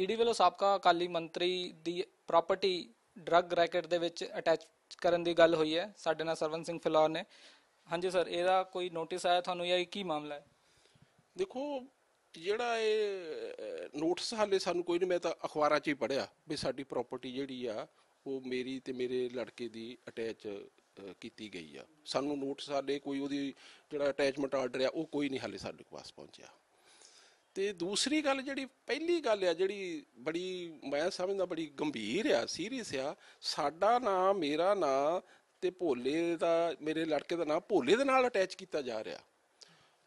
ED ਵੱਲੋਂ ਸਾਬਕਾ ਅਕਾਲੀ ਮੰਤਰੀ ਦੀ ਪ੍ਰਾਪਰਟੀ ਡਰੱਗ ਰੈਕਟ ਦੇ ਵਿੱਚ ਅਟੈਚ ਕਰਨ ਦੀ ਗੱਲ ਹੋਈ ਹੈ। ਸਾਡੇ ਨਾਲ ਸਰਵਨ ਸਿੰਘ ਫਿਲੌਰ ਨੇ। ਹਾਂਜੀ ਸਰ, ਇਹਦਾ ਕੋਈ ਨੋਟਿਸ ਆਇਆ ਤੁਹਾਨੂੰ ਜਾਂ ਇਹ ਕੀ ਮਾਮਲਾ ਹੈ? ਦੇਖੋ, ਜਿਹੜਾ ਇਹ ਨੋਟਿਸ ਹਾਲੇ ਸਾਨੂੰ ਕੋਈ ਨਹੀਂ, ਮੈਂ ਤਾਂ ਅਖਬਾਰਾਂ 'ਚ ਹੀ ਪੜਿਆ ਵੀ ਸਾਡੀ ਪ੍ਰਾਪਰਟੀ ਜਿਹੜੀ ਆ, ਉਹ ਮੇਰੀ ਤੇ ਮੇਰੇ ਲੜਕੇ ਦੀ ਅਟੈਚ ਕੀਤੀ ਗਈ ਆ। ਸਾਨੂੰ ਨੋਟਿਸ ਹਾਲੇ ਕੋਈ ਉਹਦੀ ਜਿਹੜਾ ਅਟੈਚਮੈਂਟ ਆਰਡਰ ਆ, ਉਹ ਕੋਈ ਨਹੀਂ ਹਾਲੇ ਸਾਡੇ ਪਾਸ ਪਹੁੰਚਿਆ। ਤੇ ਦੂਸਰੀ ਗੱਲ ਜਿਹੜੀ ਪਹਿਲੀ ਗੱਲ ਆ, ਜਿਹੜੀ ਬੜੀ ਮੈਂ ਸਮਝਦਾ ਬੜੀ ਗੰਭੀਰ ਆ ਸੀਰੀਅਸ ਆ, ਸਾਡਾ ਨਾਂ, ਮੇਰਾ ਨਾਂ ਤੇ ਭੋਲੇ ਦਾ, ਮੇਰੇ ਲੜਕੇ ਦਾ ਨਾਂ ਭੋਲੇ ਦੇ ਨਾਲ ਅਟੈਚ ਕੀਤਾ ਜਾ ਰਿਹਾ।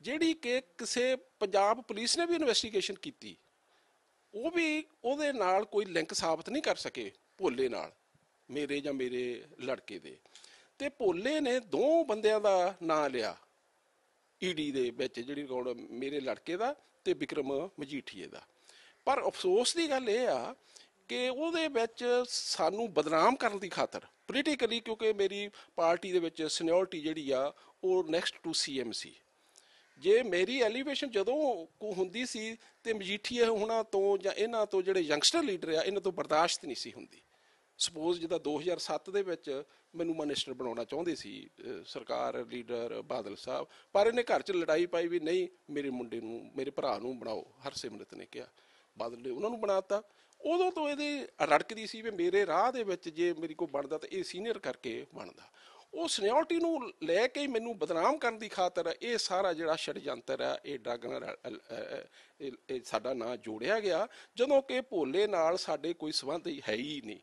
ਜਿਹੜੀ ਕਿ ਕਿਸੇ ਪੰਜਾਬ ਪੁਲਿਸ ਨੇ ਵੀ ਇਨਵੈਸਟੀਗੇਸ਼ਨ ਕੀਤੀ, ਉਹ ਵੀ ਉਹਦੇ ਨਾਲ ਕੋਈ ਲਿੰਕ ਸਾਬਤ ਨਹੀਂ ਕਰ ਸਕੇ ਭੋਲੇ ਨਾਲ, ਮੇਰੇ ਜਾਂ ਮੇਰੇ ਲੜਕੇ ਦੇ। ਤੇ ਭੋਲੇ ਨੇ ਦੋ ਬੰਦਿਆਂ ਦਾ ਨਾਂ ਲਿਆ, ਈਡੀ ਦੇ ਵਿੱਚ, ਜਿਹੜੀ ਕੋਲ ਮੇਰੇ ਲੜਕੇ ਦਾ ਤੇ ਵਿਕਰਮ ਮਜੀਠੀਏ ਦਾ। ਪਰ ਅਫਸੋਸ ਦੀ ਗੱਲ ਇਹ ਆ ਕਿ ਉਹਦੇ ਵਿੱਚ ਸਾਨੂੰ ਬਦਨਾਮ ਕਰਨ ਦੀ ਖਾਤਰ ਪੋਲੀਟੀਕਲੀ ਕਿਉਂਕਿ ਮੇਰੀ ਪਾਰਟੀ ਦੇ ਵਿੱਚ ਸੀਨੀਅਰਟੀ ਜਿਹੜੀ ਆ, ਉਹ ਨੈਕਸਟ ਟੂ ਸੀਐਮ ਸੀ। ਜੇ ਮੇਰੀ ਐਲੀਵੇਸ਼ਨ ਜਦੋਂ ਕੋ ਹੁੰਦੀ ਸੀ ਤੇ ਮਜੀਠੀਏ ਹੁਣਾਂ ਤੋਂ ਜਾਂ ਇਹਨਾਂ ਤੋਂ ਜਿਹੜੇ ਯੰਗਸਟਰ ਲੀਡਰ ਆ, ਇਹਨਾਂ ਤੋਂ ਬਰਦਾਸ਼ਤ ਨਹੀਂ ਸੀ ਹੁੰਦੀ। ਸਪੋਜ਼ ਜਿਹਦਾ 2007 ਦੇ ਵਿੱਚ ਮੈਨੂੰ ਮਨਿਸਟਰ ਬਣਾਉਣਾ ਚਾਹੁੰਦੇ ਸੀ ਸਰਕਾਰ, ਲੀਡਰ, ਬਾਦਲ ਸਾਹਿਬ, ਪਰ ਇਹਨੇ ਘਰ 'ਚ ਲੜਾਈ ਪਾਈ ਵੀ ਨਹੀਂ, ਮੇਰੇ ਮੁੰਡੇ ਨੂੰ, ਮੇਰੇ ਭਰਾ ਨੂੰ ਬਣਾਓ, ਹਰਸਿਮਰਤ ਨੇ ਕਿਹਾ। ਬਾਦਲ ਨੇ ਉਹਨਾਂ ਨੂੰ ਬਣਾਤਾ ਉਦੋਂ ਤੋਂ ਇਹਦੇ ਰੜਕਦੀ ਸੀ ਵੀ ਮੇਰੇ ਰਾਹ ਦੇ ਵਿੱਚ ਜੇ ਮੇਰੀ ਕੋ ਬਣਦਾ ਤਾਂ ਇਹ ਸੀਨੀਅਰ ਕਰਕੇ ਬਣਦਾ। ਉਹ ਸੀਨੀਅਰਟੀ ਨੂੰ ਲੈ ਕੇ ਮੈਨੂੰ ਬਦਨਾਮ ਕਰਨ ਦੀ ਖਾਤਰ ਇਹ ਸਾਰਾ ਜਿਹੜਾ ਛੜਯੰਤਰ ਹੈ ਇਹ ਡਰਗ ਨਾਲ ਸਾਡਾ ਨਾਂ ਜੋੜਿਆ ਗਿਆ, ਜਦੋਂ ਕਿ ਭੋਲੇ ਨਾਲ ਸਾਡੇ ਕੋਈ ਸੰਬੰਧ ਹੈ ਹੀ ਨਹੀਂ।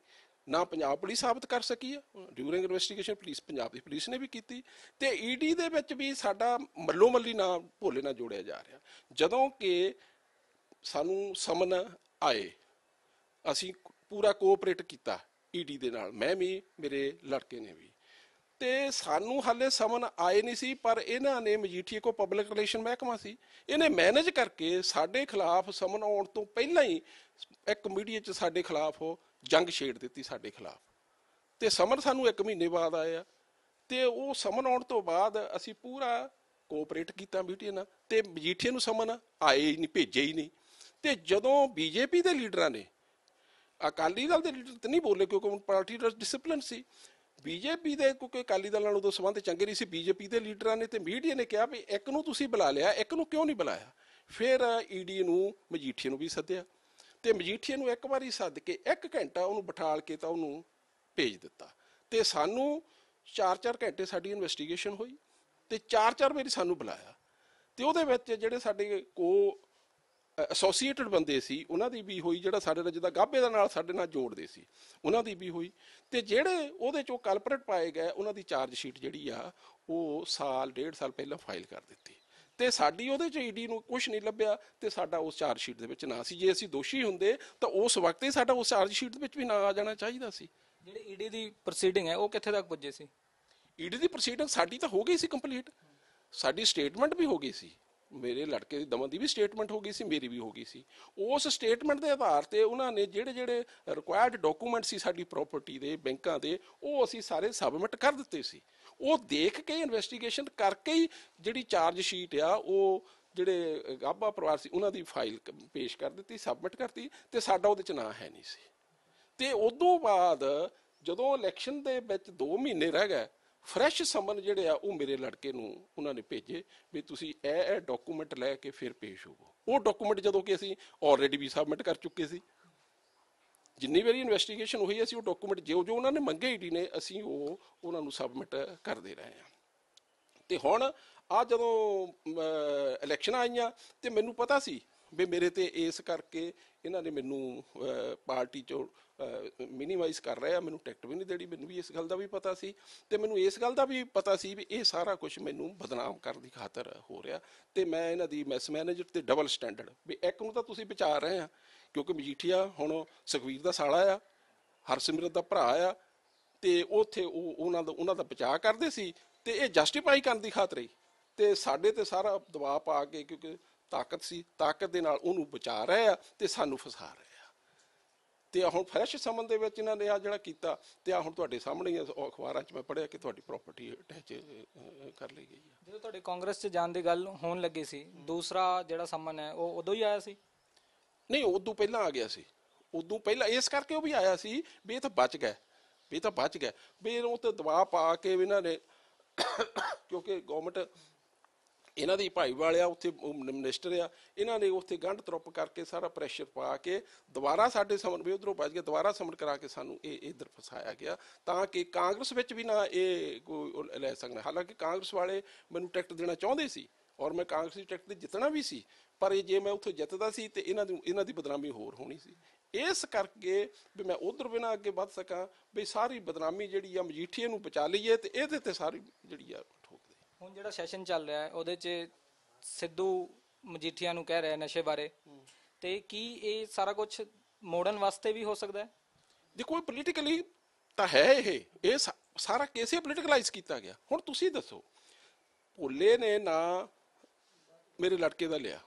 ਨਾ ਪੰਜਾਬ ਪੁਲਿਸ ਸਾਬਤ ਕਰ ਸਕੀ ਹੈ ਡਿਊਰਿੰਗ ਇਨਵੈਸਟੀਗੇਸ਼ਨ ਪੁਲਿਸ, ਪੰਜਾਬ ਦੀ ਪੁਲਿਸ ਨੇ ਵੀ ਕੀਤੀ। ਤੇ ਈਡੀ ਦੇ ਵਿੱਚ ਵੀ ਸਾਡਾ ਮੱਲੋ ਮੱਲੀ ਨਾ ਭੋਲੇ ਨਾਲ ਜੋੜਿਆ ਜਾ ਰਿਹਾ। ਜਦੋਂ ਕਿ ਸਾਨੂੰ ਸਮਨ ਆਏ, ਅਸੀਂ ਪੂਰਾ ਕੋਆਪਰੇਟ ਕੀਤਾ ਈਡੀ ਦੇ ਨਾਲ। ਮੈਂ ਵੀ, ਮੇਰੇ ਲੜਕੇ ਨੇ ਵੀ। ਤੇ ਸਾਨੂੰ ਹਾਲੇ ਸਮਨ ਆਏ ਨਹੀਂ ਸੀ, ਪਰ ਇਹਨਾਂ ਨੇ ਮਜੀਠੀਏ ਕੋ ਪਬਲਿਕ ਰਿਲੇਸ਼ਨ ਮਹਿਕਮਾ ਸੀ। ਇਹਨੇ ਮੈਨੇਜ ਕਰਕੇ ਸਾਡੇ ਖਿਲਾਫ ਸਮਨ ਆਉਣ ਤੋਂ ਪਹਿਲਾਂ ਹੀ ਇੱਕ ਮੀਡੀਆ 'ਚ ਸਾਡੇ ਖਿਲਾਫ ਉਹ ਜੰਗ ਛੇੜ ਦਿੱਤੀ ਸਾਡੇ ਖਿਲਾਫ। ਤੇ ਸਮਰ ਸਾਨੂੰ 1 ਮਹੀਨੇ ਬਾਅਦ ਆਇਆ ਤੇ ਉਹ ਸਮਨ ਆਉਣ ਤੋਂ ਬਾਅਦ ਅਸੀਂ ਪੂਰਾ ਕੋਆਪਰੇਟ ਕੀਤਾ ਮੀਡੀਆ ਨਾਲ। ਤੇ ਮਜੀਠੀਏ ਨੂੰ ਸਮਨ ਆਏ ਹੀ ਨਹੀਂ, ਭੇਜੇ ਹੀ ਨਹੀਂ। ਤੇ ਜਦੋਂ ਬੀਜੇਪੀ ਦੇ ਲੀਡਰਾਂ ਨੇ, ਅਕਾਲੀ ਦਲ ਦੇ ਲੀਡਰ ਤਾਂ ਨਹੀਂ ਬੋਲੇ ਕਿਉਂਕਿ ਉਹ ਪਾਰਟੀ ਦਾ ਡਿਸਪਲਿਨ ਸੀ। ਬੀਜੇਪੀ ਦੇ ਕਿਉਂਕਿ ਅਕਾਲੀ ਦਲ ਨਾਲ ਉਦੋਂ ਸੰਬੰਧ ਚੰਗੇ ਨਹੀਂ ਸੀ, ਬੀਜੇਪੀ ਦੇ ਲੀਡਰਾਂ ਨੇ ਤੇ ਮੀਡੀਆ ਨੇ ਕਿਹਾ ਵੀ ਇੱਕ ਨੂੰ ਤੁਸੀਂ ਬੁਲਾ ਲਿਆ, ਇੱਕ ਨੂੰ ਕਿਉਂ ਨਹੀਂ ਬੁਲਾਇਆ? ਫਿਰ ਈਡੀ ਨੂੰ, ਮਜੀਠੀਏ ਨੂੰ ਵੀ ਸੱਦਿਆ। ਤੇ ਮਜੀਠੀਏ ਨੂੰ ਇੱਕ ਵਾਰੀ ਸੱਦ ਕੇ ਇੱਕ ਘੰਟਾ ਉਹਨੂੰ ਬਿਠਾਲ ਕੇ ਤਾਂ ਉਹਨੂੰ ਭੇਜ ਦਿੱਤਾ। ਤੇ ਸਾਨੂੰ 4-4 ਘੰਟੇ ਸਾਡੀ ਇਨਵੈਸਟੀਗੇਸ਼ਨ ਹੋਈ ਤੇ 4-4 ਵਾਰੀ ਸਾਨੂੰ ਬੁਲਾਇਆ। ਤੇ ਉਹਦੇ ਵਿੱਚ ਜਿਹੜੇ ਸਾਡੇ ਕੋ ਐਸੋਸੀਏਟਡ ਬੰਦੇ ਸੀ, ਉਹਨਾਂ ਦੀ ਵੀ ਹੋਈ ਜਿਹੜਾ ਸਾਡੇ ਨਾਲ ਜਿਹਦਾ ਗਾਬੇ ਦਾ ਨਾਲ ਸਾਡੇ ਨਾਲ ਜੋੜਦੇ ਸੀ, ਉਹਨਾਂ ਦੀ ਵੀ ਹੋਈ। ਤੇ ਜਿਹੜੇ ਉਹਦੇ ਚੋਂ ਕਲਪਰੇਟ ਪਾਏ ਗਏ, ਉਹਨਾਂ ਦੀ ਚਾਰਜ ਸ਼ੀਟ ਜਿਹੜੀ ਆ, ਉਹ ਸਾਲ, ਡੇਢ ਸਾਲ ਪਹਿਲਾਂ ਫਾਈਲ ਕਰ ਦਿੱਤੀ। ਤੇ ਸਾਡੀ ਉਹਦੇ ਚ ਈਡੀ ਨੂੰ ਕੁਝ ਨਹੀਂ ਲੱਭਿਆ ਤੇ ਸਾਡਾ ਉਸ ਚਾਰਜ ਸ਼ੀਟ ਦੇ ਵਿੱਚ ਨਾ ਸੀ। ਜੇ ਅਸੀਂ ਦੋਸ਼ੀ ਹੁੰਦੇ ਤਾਂ ਉਸ ਵਕਤ ਹੀ ਸਾਡਾ ਉਸ ਚਾਰਜ ਸ਼ੀਟ ਦੇ ਵਿੱਚ ਵੀ ਨਾ ਆ ਜਾਣਾ ਚਾਹੀਦਾ ਸੀ। ਜਿਹੜੀ ਈਡੀ ਦੀ ਪ੍ਰੋਸੀਡਿੰਗ ਹੈ ਉਹ ਕਿੱਥੇ ਤੱਕ ਪੁੱਜੇ ਸੀ? ਈਡੀ ਦੀ ਪ੍ਰੋਸੀਡਿੰਗ ਸਾਡੀ ਤਾਂ ਹੋ ਗਈ ਸੀ ਕੰਪਲੀਟ ਸਾਡੀ ਸਟੇਟਮੈਂਟ ਵੀ ਹੋ ਗਈ ਸੀ। ਮੇਰੇ ਲੜਕੇ ਦੀ ਦਮਨ ਦੀ ਵੀ ਸਟੇਟਮੈਂਟ ਹੋ ਗਈ ਸੀ, ਮੇਰੀ ਵੀ ਹੋ ਗਈ ਸੀ। ਉਸ ਸਟੇਟਮੈਂਟ ਦੇ ਆਧਾਰ ਤੇ ਉਹਨਾਂ ਨੇ ਜਿਹੜੇ ਜਿਹੜੇ ਰਿਕੁਆਇਰਡ ਡਾਕੂਮੈਂਟ ਸੀ ਸਾਡੀ ਪ੍ਰਾਪਰਟੀ ਦੇ, ਬੈਂਕਾਂ ਦੇ, ਉਹ ਅਸੀਂ ਸਾਰੇ ਸਬਮਿਟ ਕਰ ਦਿੱਤੇ ਸੀ। ਉਹ ਦੇਖ ਕੇ ਇਨਵੈਸਟੀਗੇਸ਼ਨ ਕਰਕੇ ਹੀ ਜਿਹੜੀ ਚਾਰਜ ਸ਼ੀਟ ਆ, ਉਹ ਜਿਹੜੇ ਗਾਬਾ ਪਰਿਵਾਰ ਸੀ, ਉਹਨਾਂ ਦੀ ਫਾਈਲ ਪੇਸ਼ ਕਰ ਦਿੱਤੀ ਸਬਮਿਟ ਕਰਤੀ ਤੇ ਸਾਡਾ ਉਹਦੇ ਚ ਨਾਂ ਹੈ ਨਹੀਂ ਸੀ। ਤੇ ਉਦੋਂ ਬਾਅਦ ਜਦੋਂ ਇਲੈਕਸ਼ਨ ਦੇ ਵਿੱਚ 2 ਮਹੀਨੇ ਰਹਿ ਗਏ ਫਰੈਸ਼ ਸਮਨ ਜਿਹੜੇ ਆ, ਉਹ ਮੇਰੇ ਲੜਕੇ ਨੂੰ, ਉਹਨਾਂ ਨੇ ਭੇਜੇ ਵੀ ਤੁਸੀਂ ਇਹ ਇਹ ਡਾਕੂਮੈਂਟ ਲੈ ਕੇ ਫਿਰ ਪੇਸ਼ ਹੋਵੋ। ਉਹ ਡਾਕੂਮੈਂਟ ਜਦੋਂ ਕਿ ਅਸੀਂ ਆਲਰੇਡੀ ਵੀ ਸਬਮਿਟ ਕਰ ਚੁੱਕੇ ਸੀ। ਜਿੰਨੀ ਵਾਰੀ ਇਨਵੈਸਟੀਗੇਸ਼ਨ ਹੋਈ, ਅਸੀਂ ਉਹ ਡਾਕੂਮੈਂਟ ਜੋ ਜੋ ਉਹਨਾਂ ਨੇ ਮੰਗੇ ਈਡੀ ਨੇ, ਅਸੀਂ ਉਹ, ਉਹਨਾਂ ਨੂੰ ਸਬਮਿਟ ਕਰਦੇ ਰਹੇ ਹਾਂ। ਤੇ ਹੁਣ ਆ ਜਦੋਂ ਇਲੈਕਸ਼ਨ ਆਈਆਂ, ਤੇ ਮੈਨੂੰ ਪਤਾ ਸੀ ਵੀ ਮੇਰੇ ਤੇ ਇਸ ਕਰਕੇ ਇਹਨਾਂ ਨੇ ਮੈਨੂੰ ਪਾਰਟੀ ਚੋਂ ਮਿਨੀਮਾਈਜ਼ ਕਰ ਰਹੇ ਆ। ਮੈਨੂੰ ਟਿਕਟ ਵੀ ਨਹੀਂ ਦੇਣੀ, ਮੈਨੂੰ ਵੀ ਇਸ ਗੱਲ ਦਾ ਵੀ ਪਤਾ ਸੀ ਤੇ ਮੈਨੂੰ ਇਸ ਗੱਲ ਦਾ ਵੀ ਪਤਾ ਸੀ ਵੀ ਇਹ ਸਾਰਾ ਕੁਝ ਮੈਨੂੰ ਬਦਨਾਮ ਕਰਨ ਦੀ ਖਾਤਰ ਹੋ ਰਿਹਾ। ਤੇ ਮੈਂ ਇਹਨਾਂ ਦੀ ਮੈਸ ਮੈਨੇਜਰ ਤੇ ਡਬਲ ਸਟੈਂਡਰਡ ਵੀ ਇੱਕ ਨੂੰ ਤਾਂ ਤੁਸੀਂ ਵਿਚਾਰ ਰਹੇ ਆ, ਕਿਉਂਕਿ ਮਜੀਠੀਆ ਹੁਣ ਸੁਖਵੀਰ ਦਾ ਸਾਲਾ ਆ, ਹਰਸਿਮਰਤ ਦਾ ਭਰਾ ਆ, ਤੇ ਉੱਥੇ ਉਹ, ਉਹਨਾਂ ਦਾ ਉਹਨਾਂ ਦਾ ਬਚਾਅ ਕਰਦੇ ਸੀ ਤੇ ਇਹ ਜਸਟੀਫਾਈ ਕਰਨ ਦੀ ਖਾਤਰ ਹੀ ਤੇ ਸਾਡੇ ਤੇ ਸਾਰਾ ਦਬਾਅ ਪਾ ਕੇ ਕਿਉਂਕਿ ਤਾਕਤ ਸੀ ਤਾਕਤ ਦੇ ਨਾਲ ਉਹਨੂੰ ਬਚਾ ਰਹੇ ਆ ਤੇ ਸਾਨੂੰ ਫਸਾ ਰਹੇ ਆ। ਤੇ ਹੁਣ ਫਰੈਸ਼ ਸਮਨ ਦੇ ਵਿੱਚ ਇਹਨਾਂ ਨੇ ਆ ਜਿਹੜਾ ਕੀਤਾ ਤੇ ਆ ਹੁਣ ਤੁਹਾਡੇ ਸਾਹਮਣੇ ਹੀ ਉਹ ਅਖਬਾਰਾਂ 'ਚ ਮੈਂ ਪੜਿਆ ਕਿ ਤੁਹਾਡੀ ਪ੍ਰਾਪਰਟੀ ਅਟੈਚ ਕਰ ਲਈ ਗਈ ਹੈ ਜਦੋਂ ਤੁਹਾਡੇ ਕਾਂਗਰਸ 'ਚ ਜਾਣ ਦੀ ਗੱਲ ਹੋਣ ਲੱਗੀ ਸੀ ਦੂਸਰਾ ਜਿਹੜਾ ਸੰਮਨ ਹੈ ਉਹ ਉਦੋਂ ਹੀ ਆਇਆ ਸੀ? ਨਹੀਂ ਉਦੋਂ ਪਹਿਲਾਂ ਆ ਗਿਆ ਸੀ। ਉਦੋਂ ਪਹਿਲਾਂ ਇਸ ਕਰਕੇ ਉਹ ਵੀ ਆਇਆ ਸੀ ਵੀ ਇਹ ਤਾਂ ਬਚ ਗਿਆ ਵੀ ਇਹ ਤਾਂ ਬਚ ਗਿਆ। ਵੀ ਇਹਨੂੰ ਤੇ ਦਬਾਅ ਪਾ ਕੇ ਵੀ ਇਹਨਾਂ ਨੇ ਕਿਉਂਕਿ ਗਵਰਨਮੈਂਟ ਇਹਨਾਂ ਦੀ ਭਾਈਵਾਲ ਆ ਉੱਥੇ ਉਹ ਮਿਨਿਸਟਰ ਆ, ਇਹਨਾਂ ਨੇ ਉੱਥੇ ਗੰਢ ਤਰੁੱਪ ਕਰਕੇ ਸਾਰਾ ਪ੍ਰੈਸ਼ਰ ਪਾ ਕੇ ਦੁਬਾਰਾ ਸਾਡੇ ਸਮਨ, ਵੀ ਉਧਰੋਂ ਬਚ ਗਿਆ, ਦੁਬਾਰਾ ਸਮਨ ਕਰਾ ਕੇ ਸਾਨੂੰ ਇਹ ਇਧਰ ਫਸਾਇਆ ਗਿਆ। ਤਾਂ ਕਿ ਕਾਂਗਰਸ ਵਿੱਚ ਵੀ ਨਾ ਇਹ ਕੋਈ ਲੈ ਸਕਣ ਹਾਲਾਂਕਿ ਕਾਂਗਰਸ ਵਾਲੇ ਮੈਨੂੰ ਟਿਕਟ ਦੇਣਾ ਚਾਹੁੰਦੇ ਸੀ ਔਰ ਮੈਂ ਕਾਂਗਰਸੀ ਟਿਕਟ ਤੇ ਜਿੱਤਣਾ ਵੀ ਸੀ, ਪਰ ਇਹ ਜੇ ਮੈਂ ਉੱਥੋਂ ਜਿੱਤਦਾ ਸੀ ਤੇ ਇਹਨਾਂ ਦੀ ਇਹਨਾਂ ਦੀ ਬਦਨਾਮੀ ਹੋਰ ਹੋਣੀ ਸੀ। ਇਸ ਕਰਕੇ ਵੀ ਮੈਂ ਉਧਰ ਬਿਨਾ ਅੱਗੇ ਵੱਧ ਸਕਾਂ, ਵੀ ਸਾਰੀ ਬਦਨਾਮੀ ਜਿਹੜੀ ਆ ਮਜੀਠੀਏ ਨੂੰ ਬਚਾ ਲਈਏ ਤੇ ਇਹਦੇ ਤੇ ਸਾਰੀ ਜਿਹੜੀ ਆ ਹੁਣ ਜਿਹੜਾ ਸੈਸ਼ਨ ਚੱਲ ਰਿਹਾ ਹੈ, ਉਹਦੇ 'ਚ ਸਿੱਧੂ ਮਜੀਠੀਆ ਨੂੰ ਕਹਿ ਰਿਹਾ ਨਸ਼ੇ ਬਾਰੇ। ਤੇ ਕੀ ਇਹ ਸਾਰਾ ਕੁਝ ਮੋੜਨ ਵਾਸਤੇ ਵੀ ਹੋ ਸਕਦਾ ਹੈ? ਦੇਖੋ ਪੋਲੀਟੀਕਲੀ ਤਾਂ ਹੈ ਇਹ। ਇਹ ਸਾਰਾ ਕੇਸ ਹੀ ਪੋਲੀਟੀਕਲਾਈਜ਼ ਕੀਤਾ ਗਿਆ। ਹੁਣ ਤੁਸੀਂ ਦੱਸੋ, ਭੋਲੇ ਨੇ ਨਾ ਮੇਰੇ ਲੜਕੇ ਦਾ ਲਿਆ।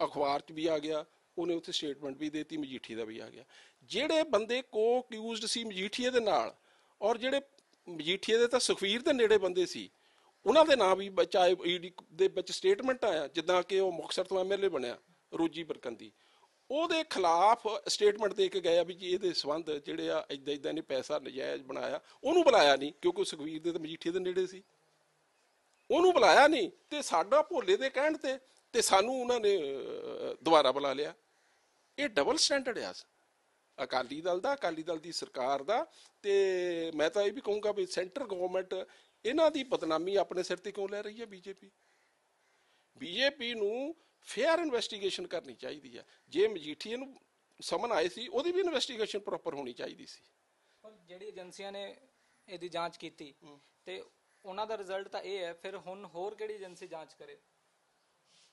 ਅਖਬਾਰ 'ਚ ਵੀ ਆ ਗਿਆ, ਉਹਨੇ ਉੱਥੇ ਸਟੇਟਮੈਂਟ ਵੀ ਦੇਤੀ, ਮਜੀਠੀ ਦਾ ਵੀ ਆ ਗਿਆ। ਜਿਹੜੇ ਬੰਦੇ ਕੋ ਅਕਿਊਜ਼ਡ ਸੀ ਮਜੀਠੀਏ ਦੇ ਨਾਲ, ਔਰ ਜਿਹੜੇ ਮਜੀਠੀਏ ਦੇ ਤਾਂ ਸੁਖਵੀਰ ਦੇ ਨੇੜੇ ਬੰਦੇ ਸੀ ਉਹਨਾਂ ਦੇ ਨਾਂ ਵੀ ਚਾਹੇ ਈਡੀ ਦੇ ਵਿੱਚ ਸਟੇਟਮੈਂਟ ਆਇਆ, ਜਿੱਦਾਂ ਕਿ ਉਹ ਮੁਕਤਸਰ ਤੋਂ ਐਮਐਲਏ ਬਣਿਆ, ਰੋਜੀ ਬਰਕੰਦੀ। ਉਹਦੇ ਖਿਲਾਫ ਸਟੇਟਮੈਂਟ ਦੇ ਕੇ ਗਏ ਆ ਵੀ ਜੀ ਇਹਦੇ ਸਬੰਧ ਜਿਹੜੇ ਆ ਇਦਾਂ ਇਦਾਂ ਨੇ ਪੈਸਾ ਨਜਾਇਜ਼ ਬਣਾਇਆ। ਉਹਨੂੰ ਬੁਲਾਇਆ ਨਹੀਂ, ਕਿਉਂਕਿ ਉਹ ਸੁਖਵੀਰ ਦੇ ਤੇ ਮਜੀਠੀਏ ਦੇ ਨੇੜੇ ਸੀ। ਉਹਨੂੰ ਬੁਲਾਇਆ ਨਹੀਂ ਤੇ ਸਾਡਾ ਭੋਲੇ ਦੇ ਕਹਿਣ ਤੇ ਤੇ ਸਾਨੂੰ ਉਹਨਾਂ ਨੇ ਦੁਬਾਰਾ ਬੁਲਾ ਲਿਆ। ਇਹ ਡਬਲ ਸਟੈਂਡਰਡ ਆ। ਅਕਾਲੀ ਦਲ ਦਾ, ਅਕਾਲੀ ਦਲ ਦੀ ਸਰਕਾਰ ਦਾ, ਤੇ ਮੈਂ ਤਾਂ ਇਹ ਵੀ ਕਹੂੰਗਾ ਵੀ ਸੈਂਟਰ ਗਵਰਨਮੈਂਟ ਇਹਨਾਂ ਦੀ ਬਦਨਾਮੀ ਆਪਣੇ ਸਿਰ ਤੇ ਕਿਉਂ ਲੈ ਰਹੀ ਹੈ ਬੀਜੇਪੀ? ਬੀਜੇਪੀ ਨੂੰ ਫੇਅਰ ਇਨਵੈਸਟੀਗੇਸ਼ਨ ਕਰਨੀ ਚਾਹੀਦੀ ਹੈ। ਜੇ ਮਜੀਠੀਏ ਨੂੰ ਸਮਨ ਆਏ ਸੀ ਉਹਦੀ ਵੀ ਇਨਵੈਸਟੀਗੇਸ਼ਨ ਪ੍ਰੋਪਰ ਹੋਣੀ ਚਾਹੀਦੀ ਸੀ। ਪਰ ਜਿਹੜੀ ਏਜੰਸੀਆਂ ਨੇ ਇਹਦੀ ਜਾਂਚ ਕੀਤੀ ਤੇ ਉਹਨਾਂ ਦਾ ਰਿਜ਼ਲਟ ਤਾਂ ਇਹ ਹੈ ਫਿਰ ਹੁਣ ਹੋਰ ਕਿਹੜੀ ਏਜੰਸੀ ਜਾਂਚ ਕਰੇ?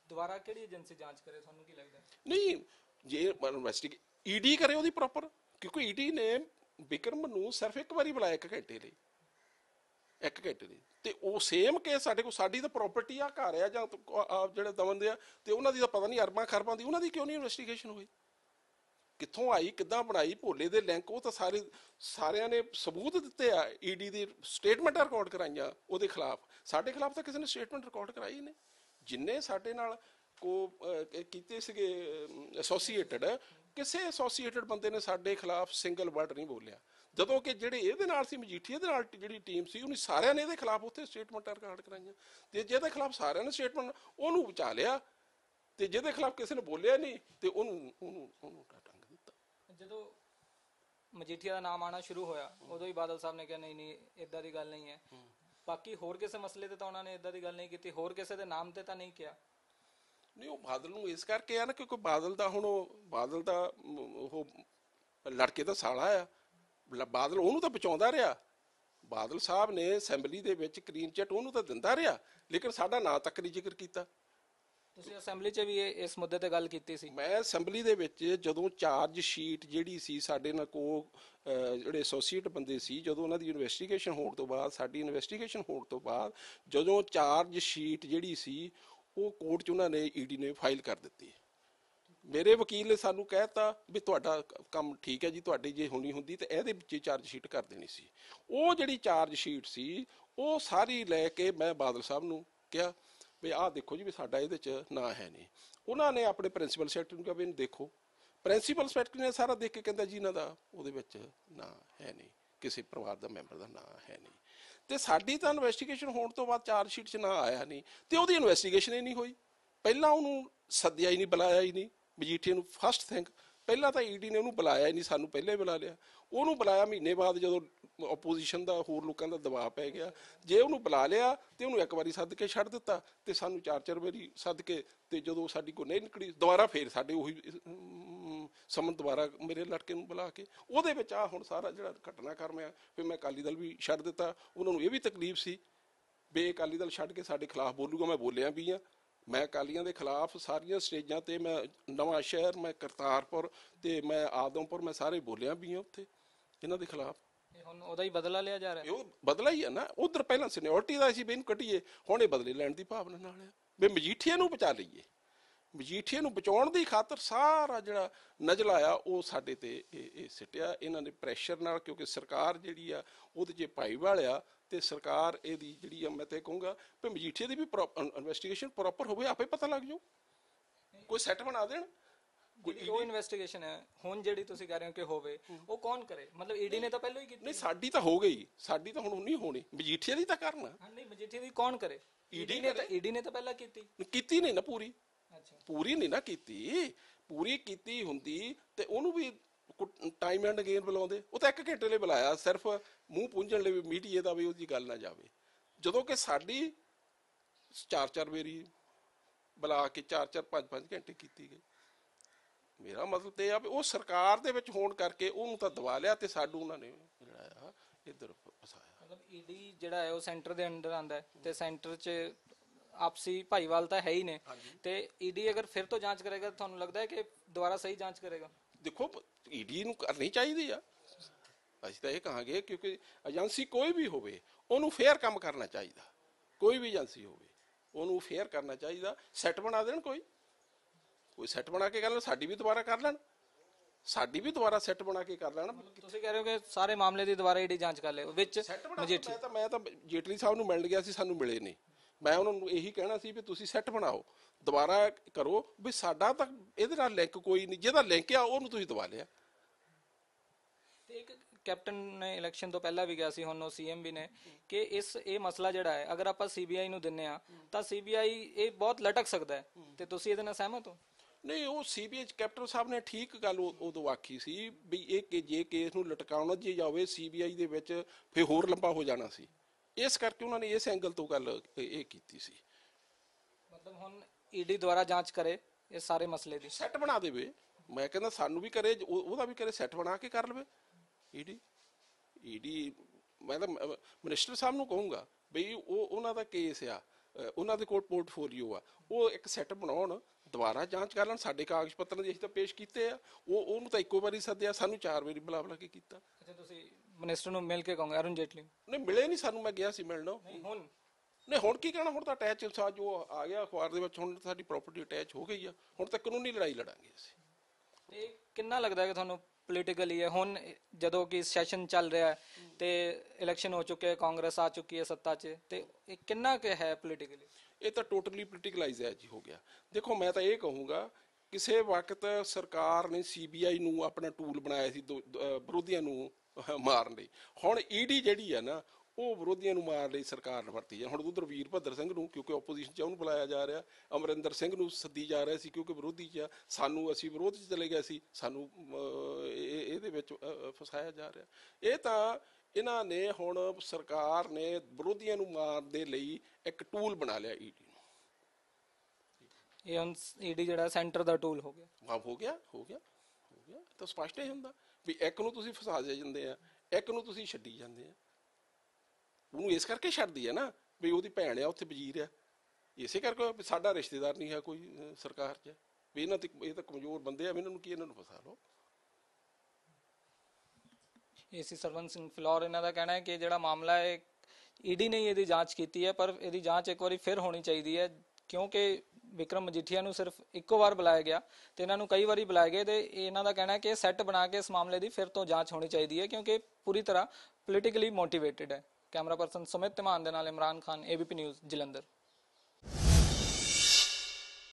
ਦੁਬਾਰਾ ਕਿਹੜੀ ਏਜੰਸੀ ਜਾਂਚ ਕਰੇ? ਤੁਹਾਨੂੰ ਕੀ ਲੱਗਦਾ? ਨਹੀਂ ਜੇ ਇਨਵੈਸਟੀਗੇ ਈਡੀ ਕਰੇ ਉਹਦੀ ਪ੍ਰੋਪਰ ਕਿਉਂਕਿ ਈਡੀ ਨੇ ਵਿਕਰਮ ਨੂੰ ਸਿਰਫ ਇੱਕ ਵਾਰੀ ਬੁਲਾਇਆ ਇੱਕ ਘੰਟੇ ਲਈ। ਇੱਕ ਘੰਟੇ ਦੀ। ਤੇ ਉਹ ਸੇਮ ਕੇਸ ਸਾਡੇ ਕੋਲ, ਸਾਡੀ ਤਾਂ ਪ੍ਰਾਪਰਟੀ ਆ, ਘਰ ਆ ਜਾਂ ਤ- ਜਿਹੜੇ ਦਮਨ ਦੇ ਆ, ਤੇ ਉਹਨਾਂ ਦੀ ਤਾਂ ਪਤਾ ਨਹੀਂ ਅਰਬਾਂ ਖਰਬਾਂ ਦੀ, ਉਹਨਾਂ ਦੀ ਕਿਉਂ ਨਹੀਂ ਇਨਵੈਸਟੀਗੇਸ਼ਨ ਹੋਈ? ਕਿੱਥੋਂ ਆਈ, ਕਿੱਦਾਂ ਬਣਾਈ, ਭੋਲੇ ਦੇ ਲਿੰਕ ਉਹ ਤਾਂ ਸਾਰੇ, ਸਾਰਿਆਂ ਨੇ ਸਬੂਤ ਦਿੱਤੇ ਆ ਈਡੀ ਦੀ ਸਟੇਟਮੈਂਟਾਂ ਰਿਕਾਰਡ ਕਰਾਈਆਂ ਉਹਦੇ ਖਿਲਾਫ। ਸਾਡੇ ਖਿਲਾਫ ਤਾਂ ਕਿਸੇ ਨੇ ਸਟੇਟਮੈਂਟ ਰਿਕਾਰਡ ਕਰਾਈ ਨੇ ਜਿੰਨੇ ਸਾਡੇ ਨਾਲ ਕੋ ਕੀਤੇ ਸੀਗੇ ਐਸੋਸੀਏਟਡ ਕਿਸੇ ਐਸੋਸੀਏਟਡ ਬੰਦੇ ਨੇ ਸਾਡੇ ਖਿਲਾਫ ਸਿੰਗਲ ਵਰਡ ਨਹੀਂ ਬੋਲਿਆ। ਜਦੋਂ ਕਿ ਜਿਹੜੇ ਇਹਦੇ ਨਾਲ ਸੀ ਮਜੀਠੀਏ ਦੇ ਨਾਲ ਜਿਹੜੀ ਟੀਮ ਸੀ ਉਹਨੇ ਸਾਰਿਆਂ ਨੇ ਇਹਦੇ ਖਿਲਾਫ ਉੱਥੇ ਸਟੇਟਮੈਂਟਾਂ ਰਿਕਾਰਡ ਕਰਾਈਆਂ। ਤੇ ਜਿਹਦੇ ਖਿਲਾਫ ਸਾਰਿਆਂ ਨੇ ਸਟੇਟਮੈਂਟ ਉਹਨੂੰ ਬਚਾ ਲਿਆ। ਤੇ ਜਿਹਦੇ ਖਿਲਾਫ ਕਿਸੇ ਨੇ ਬੋਲਿਆ ਨਹੀਂ ਤੇ ਉਹਨੂੰ ਉਹਨੂੰ ਉਹਨੂੰ ਟੰਗ ਦਿੱਤਾ। ਜਦੋਂ ਮਜੀਠੀਆ ਦਾ ਨਾਮ ਆਣਾ ਸ਼ੁਰੂ ਹੋਇਆ ਉਦੋਂ ਹੀ ਬਾਦਲ ਸਾਹਿਬ ਨੇ ਕਿਹਾ ਨਹੀਂ ਨਹੀਂ ਇਦਾਂ ਦੀ ਗੱਲ ਨਹੀਂ ਹੈ। ਬਾਕੀ ਹੋਰ ਕਿਸੇ ਮਸਲੇ ਤੇ ਤਾਂ ਉਹਨਾਂ ਨੇ ਇਦਾਂ ਦੀ ਗੱਲ ਨਹੀਂ ਕੀਤੀ ਹੋਰ ਕਿਸੇ ਦੇ ਨਾਮ ਤੇ ਤਾਂ ਨਹੀਂ ਕਿਹਾ। ਨਹੀਂ ਉਹ ਬਾਦਲ ਨੂੰ ਇਸ ਕਰਕੇ ਆ ਨਾ ਕਿਉਂਕਿ ਬਾਦਲ ਦਾ ਹੁਣ ਉਹ ਬਾਦਲ ਦਾ ਉਹ ਲੜਕੇ ਦਾ ਸਾਲਾ ਆ। ਲ- ਬਾਦਲ ਉਹਨੂੰ ਤਾਂ ਬਚਾਉਂਦਾ ਰਿਹਾ। ਬਾਦਲ ਸਾਹਿਬ ਨੇ ਅਸੈਂਬਲੀ ਦੇ ਵਿੱਚ ਕਲੀਨ ਚਿੱਟ ਉਹਨੂੰ ਤਾਂ ਦਿੰਦਾ ਰਿਹਾ ਲੇਕਿਨ ਸਾਡਾ ਨਾਂ ਤੱਕ ਨਹੀਂ ਜ਼ਿਕਰ ਕੀਤਾ। ਤੁਸੀਂ ਅਸੈਂਬਲੀ 'ਚ ਵੀ ਇਹ- ਇਸ ਮੁੱਦੇ ਤੇ ਗੱਲ ਕੀਤੀ ਸੀ। ਮੈਂ ਅਸੈਂਬਲੀ ਦੇ ਵਿੱਚ ਜਦੋਂ ਚਾਰਜ ਸ਼ੀਟ ਜਿਹੜੀ ਸੀ ਸਾਡੇ ਨਾਲ ਕੋ ਅਹ, ਜਿਹੜੇ ਐਸੋਸੀਏਟ ਬੰਦੇ ਸੀ ਜਦੋਂ ਉਹਨਾਂ ਦੀ ਇਨਵੈਸਟੀਗੇਸ਼ਨ ਹੋਣ ਤੋਂ ਬਾਅਦ ਸਾਡੀ ਇਨਵੈਸਟੀਗੇਸ਼ਨ ਹੋਣ ਤੋਂ ਬਾਅਦ ਜਦੋਂ ਚਾਰਜ ਸ਼ੀਟ ਜਿਹੜੀ ਸੀ ਉਹ ਕੋਰਟ 'ਚ ਉਹਨਾਂ ਨੇ ਈਡੀ ਨੇ ਫਾਈਲ ਕਰ ਦਿੱਤੀ। ਮੇਰੇ ਵਕੀਲ ਨੇ ਸਾਨੂੰ ਕਹਿਤਾ ਵੀ ਤੁਹਾਡਾ ਕੰਮ ਠੀਕ ਹੈ ਜੀ, ਤੁਹਾਡੀ ਜੇ ਹੋਣੀ ਹੁੰਦੀ ਤੇ ਇਹਦੇ ਵਿੱਚ ਚਾਰਜ ਸ਼ੀਟ ਕਰ ਦੇਣੀ ਸੀ। ਉਹ ਜਿਹੜੀ ਚਾਰਜ ਸ਼ੀਟ ਸੀ, ਉਹ ਸਾਰੀ ਲੈ ਕੇ ਮੈਂ ਬਾਦਲ ਸਾਹਿਬ ਨੂੰ ਕਿਹਾ ਵੀ ਆਹ ਦੇਖੋ ਜੀ ਵੀ ਸਾਡਾ ਇਹਦੇ 'ਚ ਨਾਂ ਹੈ ਨਹੀਂ। ਉਹਨਾਂ ਨੇ ਆਪਣੇ ਪ੍ਰਿੰਸੀਪਲ ਸੈਕਟਰੀ ਨੂੰ ਕਿਹਾ ਵੀ ਇਹਨੂੰ ਦੇਖੋ। ਪ੍ਰਿੰਸੀਪਲ ਸੈਕਟਰੀ ਨੇ ਸਾਰਾ ਦੇਖ ਕੇ ਕਹਿੰਦਾ ਜੀ ਇਹਨਾਂ ਦਾ ਉਹਦੇ ਵਿੱਚ ਨਾਂ ਹੈ ਨਹੀਂ, ਕਿਸੇ ਪਰਿਵਾਰ ਦਾ ਮੈਂਬਰ ਦਾ ਨਾਂ ਹੈ ਨਹੀਂ। ਤੇ ਸਾਡੀ ਤਾਂ ਇਨਵੈਸਟੀਗੇਸ਼ਨ ਹੋਣ ਤੋਂ ਬਾਅਦ ਚਾਰਜ ਸ਼ੀਟ 'ਚ ਨਾਂ ਆਇਆ ਨਹੀਂ, ਤੇ ਉਹਦੀ ਇਨਵੈਸਟੀਗੇਸ਼ਨ ਹੀ ਨਹੀਂ ਹੋਈ। ਪਹਿਲਾਂ ਉਹਨੂੰ ਸੱਦਿਆ ਹੀ ਨਹੀਂ, ਬੁਲਾਇਆ ਹੀ ਨਹੀਂ। ਮਜੀਠੀਏ ਨੂੰ ਫਸਟ ਥਿੰਗ ਪਹਿਲਾਂ ਤਾਂ ਈਡੀ ਨੇ ਉਹਨੂੰ ਬੁਲਾਇਆ ਹੀ ਨਹੀਂ, ਸਾਨੂੰ ਪਹਿਲਾਂ ਹੀ ਬੁਲਾ ਲਿਆ। ਉਹਨੂੰ ਬੁਲਾਇਆ ਮਹੀਨੇ ਬਾਅਦ ਜਦੋਂ ਆਪੋਜੀਸ਼ਨ ਦਾ ਹੋਰ ਲੋਕਾਂ ਦਾ ਦਬਾਅ ਪੈ ਗਿਆ। ਜੇ ਉਹਨੂੰ ਬੁਲਾ ਲਿਆ ਤੇ ਉਹਨੂੰ ਇੱਕ ਵਾਰੀ ਸੱਦ ਕੇ ਛੱਡ ਦਿੱਤਾ ਤੇ ਸਾਨੂੰ ਚਾਰ ਚਾਰ ਵਾਰੀ ਸੱਦ ਕੇ ਤੇ ਜਦੋਂ ਸਾਡੀ ਕੋਈ ਨਹੀਂ ਨਿਕਲੀ, ਦੁਬਾਰਾ ਫੇਰ ਸਾਡੇ ਉਹੀ ਸਮਨ ਦੁਬਾਰਾ ਮੇਰੇ ਲੜਕੇ ਨੂੰ ਬੁਲਾ ਕੇ। ਉਹਦੇ ਵਿੱਚ ਆ ਹੁਣ ਸਾਰਾ ਜਿਹੜਾ ਘਟਨਾਕ੍ਰਮ ਆ, ਫਿਰ ਮੈਂ ਅਕਾਲੀ ਦਲ ਵੀ ਛੱਡ ਦਿੱਤਾ। ਉਹਨਾਂ ਨੂੰ ਇਹ ਵੀ ਤਕਲੀਫ ਸੀ ਬੇ ਅਕਾਲੀ ਦਲ ਛੱਡ ਕੇ ਸਾਡੇ ਖਿਲਾਫ ਬੋਲੂਗਾ, ਮੈਂ ਬੋਲਿਆ ਵੀ ਆ ਮੈਂ ਅਕਾਲੀਆਂ ਦੇ ਖਿਲਾਫ ਸਾਰੀਆਂ ਸਟੇਜਾਂ ਤੇ ਮੈਂ ਨਵਾਂ ਸ਼ਹਿਰ ਮੈਂ ਕਰਤਾਰਪੁਰ ਤੇ ਮੈਂ ਆਦਮਪੁਰ ਮੈਂ ਸਾਰੇ ਬੋਲਿਆ ਵੀ ਆ ਉੱਥੇ ਇਹਨਾਂ ਦੇ ਖਿਲਾਫ। ਇਹ ਹੁਣ ਉਹਦਾ ਹੀ ਬਦਲਾ ਲਿਆ ਜਾ ਰਿਹਾ? ਉਹ ਬਦਲਾ ਹੀ ਆ ਨਾ ਉਧਰ ਪਹਿਲਾਂ ਸੀਨੀਅਰਟੀ ਦਾ ਸੀ ਇਹਨੂੰ ਕੱਢੀਏ ਹੁਣ ਇਹ ਬਦਲੇ ਲੈਣ ਦੀ ਭਾਵਨਾ ਨਾਲ ਆ। ਵੀ ਮਜੀਠੀਏ ਨੂੰ ਬਚਾ ਲਈਏ। ਮਜੀਠੀਏ ਨੂੰ ਬਚਾਉਣ ਦੀ ਖਾਤਰ ਸਾਰਾ ਜਿਹੜਾ ਨਜਲਾ ਆ ਉਹ ਸਾਡੇ ਤੇ ਇਹ ਇਹ ਸਿੱਟਿਆ। ਇਹਨਾਂ ਨੇ ਪ੍ਰੈਸ਼ਰ ਨਾਲ ਕਿਉਂਕਿ ਸਰਕਾਰ ਜਿਹੜੀ ਆ ਉਹਦੇ 'ਚ ਭਾਈਵਾਲ ਆ ਤੇ ਸਰਕਾਰ ਇਹਦੀ ਜਿਹੜੀ ਆ ਮੈਂ ਤੇ ਕਹੂੰਗਾ ਵੀ ਮਜੀਠੀਏ ਦੀ ਵੀ ਇਨਵੈਸਟੀਗੇਸ਼ਨ ਪ੍ਰੋਪਰ ਹੋਵੇ ਆਪੇ ਪਤਾ ਲੱਗ ਜਾਊ। ਕੋਈ ਸੈੱਟ ਬਣਾ ਦੇਣ? ਜਿਹੜੀ ਉਹ ਇਨਵੈਸਟੀਗੇਸ਼ਨ ਹੈ ਹੁਣ ਜਿਹੜੀ ਤੁਸੀਂ ਕਹਿ ਰਹੇ ਹੋ ਕਿ ਹੋਵੇ ਉਹ ਕੌਣ ਕਰੇ? ਮਤਲਬ ਈਡੀ ਨੇ ਤਾਂ ਪਹਿਲਾਂ ਹੀ ਕੀਤੀ ਨਹੀਂ ਸਾਡੀ ਤਾਂ ਹੋ ਗਈ। ਸਾਡੀ ਤਾਂ ਹੁਣ ਨਹੀਂ ਹੋਣੀ। ਮਜੀਠੀਆ ਦੀ ਤਾਂ ਕਰਨਾ। ਨਹੀਂ ਮਜੀਠੀ ਦੀ ਕੌਣ ਕਰੇ? ਈਡੀ ਨੇ ਤਾਂ ਈਡੀ ਨੇ ਤਾਂ ਪਹਿਲਾਂ ਕੀਤੀ। ਕੀਤੀ ਨਹੀਂ ਨਾ ਪੂਰੀ। ਪੂਰੀ ਨਹੀਂ ਨਾ ਕੀਤੀ। ਪੂਰੀ ਕੀਤੀ ਹੁੰਦੀ ਤੇ ਉਹਨੂੰ ਵੀ ਟਾਈਮ ਐਂਡ ਅਗੇਨ ਬੁਲਾਉਂਦੇ। ਉਹ ਤਾਂ ਇੱਕ ਘੰਟੇ ਲਈ ਬੁਲਾਇਆ, ਸਿਰਫ ਮੂੰਹ ਪੁੰਝਣ ਲਈ ਮੀਡੀਆ ਦਾ ਵੀ ਉਹਦੀ ਗੱਲ ਨਾ ਜਾਵੇ। ਜਦੋਂ ਕਿ ਸਾਡੀ ਚਾਰ ਚਾਰ ਵਾਰੀ ਬੁਲਾ ਕੇ ਚਾਰ ਚਾਰ ਪੰਜ ਪੰਜ ਘੰਟੇ ਕੀਤੀ ਗਈ। ਮੇਰਾ ਮਤਲਬ ਤੇ ਆ ਵੀ ਉਹ ਸਰਕਾਰ ਦੇ ਵਿੱਚ ਹੋਣ ਕਰਕੇ ਉਹਨੂੰ ਤਾਂ ਦਵਾ ਲਿਆ ਤੇ ਸਾਡੂ ਉਹਨਾਂ ਨੇ ਜਿਹੜਾ ਇੱਧਰ ਫਸਾਇਆ। ਮਤਲਬ ਈਡੀ ਜਿਹੜਾ ਹੈ, ਉਹ ਸੈਂਟਰ ਦੇ ਅੰਡਰ ਆਂਦਾ ਹੈ ਤੇ ਸੈਂਟਰ 'ਚ ਆਪਸੀ ਭਾਈਵਾਲ ਤਾਂ ਹੈ ਹੀ ਨੇ। ਤੇ ਈਡੀ ਅਗਰ ਫਿਰ ਤੋਂ ਜਾਂਚ ਕਰੇਗਾ ਤੁਹਾਨੂੰ ਲੱਗਦਾ ਹੈ ਕਿ ਦੁਬਾਰਾ ਸਹੀ ਜਾਂਚ ਕਰੇਗਾ? ਦੇਖੋ ਈਡੀ ਨੂੰ ਕਰਨੀ ਚਾਹੀਦੀ ਆ। ਅਸੀਂ ਤਾਂ ਇਹ ਕਹਾਂਗੇ ਕਿਉਂਕਿ ਏਜੰਸੀ ਕੋਈ ਵੀ ਹੋਵੇ ਉਹਨੂੰ ਫੇਅਰ ਕੰਮ ਕਰਨਾ ਚਾਹੀਦਾ। ਕੋਈ ਵੀ ਏਜੰਸੀ ਹੋਵੇ ਉਹਨੂੰ ਫੇਅਰ ਕਰਨਾ ਚਾਹੀਦਾ। ਸੈੱਟ ਬਣਾ ਦੇਣ ਕੋਈ। ਕੋਈ ਸੈੱਟ ਬਣਾ ਕੇ ਲੈਣ ਸਾਡੀ ਵੀ ਦੁਬਾਰਾ ਕਰ ਲੈਣ। ਸਾਡੀ ਵੀ ਦੁਬਾਰਾ ਸੈੱਟ ਬਣਾ ਕੇ ਕਰ ਲੈਣ। ਤੁਸੀਂ ਕਹਿ ਰਹੇ ਹੋ ਕਿ ਸਾਰੇ ਮਾਮਲੇ ਦੀ ਦੁਬਾਰਾ ਈਡੀ ਜਾਂਚ ਕਰ ਲੇ ਵਿੱਚ ਮੈਂ ਤਾਂ ਮੈਂ ਤਾਂ ਜੇਟਲੀ ਸਾਹਿਬ ਨੂੰ ਮਿਲਣ ਗਿਆ ਸੀ ਸਾਨੂੰ ਮਿਲੇ ਨਹੀਂ। ਮੈਂ ਉਹਨਾਂ ਨੂੰ ਇਹੀ ਕਹਿਣਾ ਸੀ ਵੀ ਤੁਸੀਂ ਸੈੱਟ ਬਣਾਓ ਦੁਬਾਰਾ ਕਰੋ ਵੀ ਸਾਡਾ ਤਾਂ ਇਹਦੇ ਨਾਲ ਲਿੰਕ ਕੋਈ ਨਹੀਂ ਜਿਹਦਾ ਲਿੰਕ ਆ ਉਹਨੂੰ ਤੁਸੀਂ ਦਬਾ ਲਿਆ। ਤੇ ਇੱਕ ਕੈਪਟਨ ਨੇ ਇਲੈਕਸ਼ਨ ਤੋਂ ਪਹਿਲਾਂ ਵੀ ਗਿਆ ਸੀ ਹੁਣ ਉਹ ਸੀਐਮ ਵੀ ਨੇ ਕਿ ਇਸ ਇਹ ਮਸਲਾ ਜਿਹੜਾ ਹੈ ਅਗਰ ਆਪਾਂ ਸੀਬੀਆਈ ਨੂੰ ਦਿੰਨੇ ਆ ਤਾਂ ਸੀਬੀਆਈ ਇਹ ਬਹੁਤ ਲਟਕ ਸਕਦਾ ਹੈ। ਤੇ ਤੁਸੀਂ ਇਹਦੇ ਨਾਲ ਸਹਿਮਤ ਹੋ? ਨਹੀਂ ਉਹ ਸੀਬੀਆਈ ਕੈਪਟਨ ਸਾਹਿਬ ਨੇ ਠੀਕ ਗੱਲ ਉਦੋਂ ਆਖੀ ਸੀ ਵੀ ਇਹ ਕਿ ਜੇ ਕੇਸ ਨੂੰ ਲਟਕਾਉਣਾ ਜੇ ਜਾਵੇ ਸੀਬੀਆਈ ਦੇ ਵਿੱਚ ਫੇ ਹੋਰ ਲੰਬਾ ਹੋ ਜਾਣਾ ਸੀ। ਇਸ ਕਰਕੇ ਉਹਨਾਂ ਨੇ ਇਸ ਐਂਗਲ ਤੋਂ ਗੱਲ ਇਹ ਇਹ ਕੀਤੀ ਸੀ। ਮਤਲਬ ਹੁਣ ਈਡੀ ਦੁਆਰਾ ਜਾਂਚ ਕਰੇ ਇਸ ਸਾਰੇ ਮਸਲੇ ਦੀ। ਸੈੱਟ ਬਣਾ ਦੇਵੇ। ਮੈਂ ਕਹਿੰਦਾ ਸਾਨੂੰ ਵੀ ਕਰੇ ਉਹ- ਉਹਦਾ ਵੀ ਕਰੇ ਸੈੱਟ ਬਣਾ ਕੇ ਕਰ ਲਵੇ। ਈਡੀ ਈਡੀ ਮੈਂ ਤਾਂ ਮਿਨਿਸਟਰ ਸਾਹਿਬ ਨੂੰ ਕਹੂੰਗਾ ਬਈ ਉਹ ਉਹਨਾਂ ਦਾ ਕੇਸ ਆ ਉਹਨਾਂ ਦੇ ਕੋਲ ਪੋਰਟਫੋਲੀਓ ਆ। ਉਹ ਇੱਕ ਸੈੱਟ ਬਣਾਉਣ ਦੁਬਾਰਾ ਜਾਂਚ ਕਰ ਲੈਣ। ਸਾਡੇ ਕਾਗਜ਼ ਪੱਤਰ ਦੇ ਅਸੀਂ ਤਾਂ ਪੇਸ਼ ਕੀਤੇ ਆ। ਉਹ ਉਹਨੂੰ ਤਾਂ ਇੱਕੋ ਵਾਰੀ ਸੱਦਿਆ ਸਾਨੂੰ ਚਾਰ ਵਾਰੀ ਬੁਲਾ ਬੁਲਾ ਕੇ ਕੀਤਾ। ਅੱਛਾ ਤੁਸੀਂ ਮਿਨਿਸਟਰ ਨੂੰ ਮਿਲ ਕੇ ਕਹੋਗੇ ਅਰੁਣ ਜੇਟਲੀ ਨੂੰ। ਨਹੀਂ ਮਿਲੇ ਨਹੀਂ ਸਾਨੂੰ ਮੈਂ ਗਿਆ ਸੀ ਮਿਲਣ। ਨਹੀਂ ਹੁਣ। ਨਹੀਂ ਹੁਣ ਕੀ ਕਹਿਣਾ? ਹੁਣ ਤਾਂ ਅਟੈਚ ਸਾ ਜੋ ਆ ਗਿਆ ਅਖਬਾਰ ਦੇ ਵਿੱਚ ਹੁਣ ਸਾਡੀ ਪ੍ਰਾਪਰਟੀ ਅਟੈਚ ਹੋ ਗਈ ਆ। ਹੁਣ ਤਾਂ ਕਾਨੂੰਨੀ ਲੜਾਈ ਲੜਾਂਗੇ ਅਸੀਂ। ਤੇ ਕਿੰਨਾ ਲੱਗਦਾ ਕਿ ਤੁਹਾਨੂੰ ਪੋਲੀਟੀਕਲੀ ਹੈ? ਹੁਣ ਜਦੋਂ ਕਿ ਸੈਸ਼ਨ ਚੱਲ ਰਿਹਾ ਹੈ ਤੇ ਇਲੈਕਸ਼ਨ ਹੋ ਚੁੱਕੇ ਹੈ ਕਾਂਗਰਸ ਆ ਚੁੱਕੀ ਹੈ ਸੱਤਾ 'ਚ ਤੇ ਇਹ ਕਿੰਨਾ ਕੁ ਹੈ ਪੋਲੀਟੀਕਲੀ ਇਹ ਤਾਂ ਟੋਟਲੀ ਪੋਲੀਟੀਕਲਾਈਜ਼ ਹੈ ਜੀ ਹੋ ਗਿਆ। ਦੇਖੋ ਮੈਂ ਤਾਂ ਇਹ ਕਹੂੰਗਾ ਕਿਸੇ ਵਕਤ ਸਰਕਾਰ ਨੇ ਸੀਬੀਆਈ ਨੂੰ ਆਪਣਾ ਟੂਲ ਬਣਾਇਆ ਸੀ ਦੋ- ਅਹ ਵਿਰੋਧੀਆਂ ਨੂੰ ਮਾਰਨ ਲਈ। ਹੁਣ ਈਡੀ ਜਿਹੜੀ ਆ ਨਾ ਉਹ ਵਿਰੋਧੀਆਂ ਨੂੰ ਮਾਰਨ ਲਈ ਸਰਕਾਰ ਨੇ ਵਰਤੀ ਹੈ ਹੁਣ ਉਧਰ ਵੀਰਭੱਦਰ ਸਿੰਘ ਨੂੰ ਕਿਉਂਕਿ ਆਪੋਜੀਸ਼ਨ ਚ ਉਹਨੂੰ ਬੁਲਾਇਆ ਜਾ ਰਿਹਾ ਅਮਰਿੰਦਰ ਸਿੰਘ ਨੂੰ ਸੱਦੀ ਜਾ ਰਿਹਾ ਸੀ ਕਿਉਂਕਿ ਵਿਰੋਧੀ ਚ। ਸਾਨੂੰ ਅਸੀਂ ਵਿਰੋਧ ਚ ਚਲੇ ਗਏ ਸੀ ਸਾਨੂੰ ਇਹਦੇ ਵਿੱਚ ਫਸਾਇਆ ਜਾ ਰਿਹਾ। ਇਹ ਤਾਂ ਇਹਨਾਂ ਨੇ ਹੁਣ ਸਰਕਾਰ ਨੇ ਵਿਰੋਧੀਆਂ ਨੂੰ ਮਾਰਨ ਦੇ ਲਈ ਇੱਕ ਟੂਲ ਬਣਾ ਲਿਆ ਈਡੀ ਨੂੰ। ਇਹ ਈਡੀ ਜਿਹੜਾ ਸੈਂਟਰ ਦਾ ਟੂਲ ਹੋ ਗਿਆ। ਹਾਂ ਹੋ ਗਿਆ ਹੋ ਗਿਆ ਹੋ ਗਿਆ। ਤਾਂ ਸਪਸ਼ਟ ਹੀ ਹੁੰਦਾ। ਵੀ ਇੱਕ ਨੂੰ ਤੁਸੀਂ ਫਸਾ ਜਾਂਦੇ ਆ, ਇੱਕ ਨੂੰ ਤੁਸੀਂ ਛੱਡੀ ਜਾਂਦੇ ਆ। ਉਹਨੂੰ ਇਸ ਕਰਕੇ ਛੱਡਦੀ ਆ ਨਾ ਵੀ ਉਹਦੀ ਭੈਣ ਆ, ਉੱਥੇ ਵਜ਼ੀਰ ਆ। ਇਸੇ ਕਰਕੇ ਸਾਡਾ ਰਿਸ਼ਤੇਦਾਰ ਨਹੀਂ ਹੈ ਕੋਈ ਸਰਕਾਰ 'ਚ। ਵੀ ਇਹਨਾਂ ਤੇ, ਇਹ ਤਾਂ ਕਮਜ਼ੋਰ ਬੰਦੇ ਆ ਇਹਨਾਂ ਨੂੰ ਕੀ ਇਹਨਾਂ ਨੂੰ ਫਸਾ ਲਓ? ਏਸੀ ਸਰਵਨ ਸਿੰਘ ਫਲੋਰ, ਇਹਨਾਂ ਦਾ ਕਹਿਣਾ ਹੈ ਕਿ ਜਿਹੜਾ ਮਾਮਲਾ ਹੈ, ਈਡੀ ਨੇ ਇਹਦੀ ਜਾਂਚ ਕੀਤੀ ਹੈ, ਪਰ ਇਹਦੀ ਜਾਂਚ ਇੱਕ ਵਾਰੀ ਫਿਰ ਹੋਣੀ ਚਾਹੀਦੀ ਹੈ, ਕਿਉਂਕਿ ਵਿਕਰਮ ਮਜੀਠੀਆ ਨੂੰ ਸਿਰਫ ਇੱਕੋ ਵਾਰ ਬੁਲਾਇਆ ਗਿਆ ਤੇ ਇਹਨਾਂ ਨੂੰ ਕਈ ਵਾਰੀ ਬੁਲਾਏ ਗਏ ਤੇ ਇਹਨਾਂ ਦਾ ਕਹਿਣਾ ਹੈ ਕਿ ਸੈੱਟ ਬਣਾ ਕੇ ਇਸ ਮਾਮਲੇ ਦੀ ਫਿਰ ਤੋਂ ਜਾਂਚ ਹੋਣੀ ਚਾਹੀਦੀ ਹੈ ਕਿਉਂਕਿ ਪੂਰੀ ਤਰ੍ਹਾਂ ਪੋਲੀਟੀਕਲੀ ਮੋਟੀਵੇਟਿਡ ਹੈ। ਕੈਮਰਾ ਪਰਸਨ ਸੁਮਿਤ ਧਮਾਨ ਦੇ ਨਾਲ ਇਮਰਾਨ ਖਾਨ ਏਬੀਪੀ ਨਿਊਜ਼ ਜਲੰਧਰ।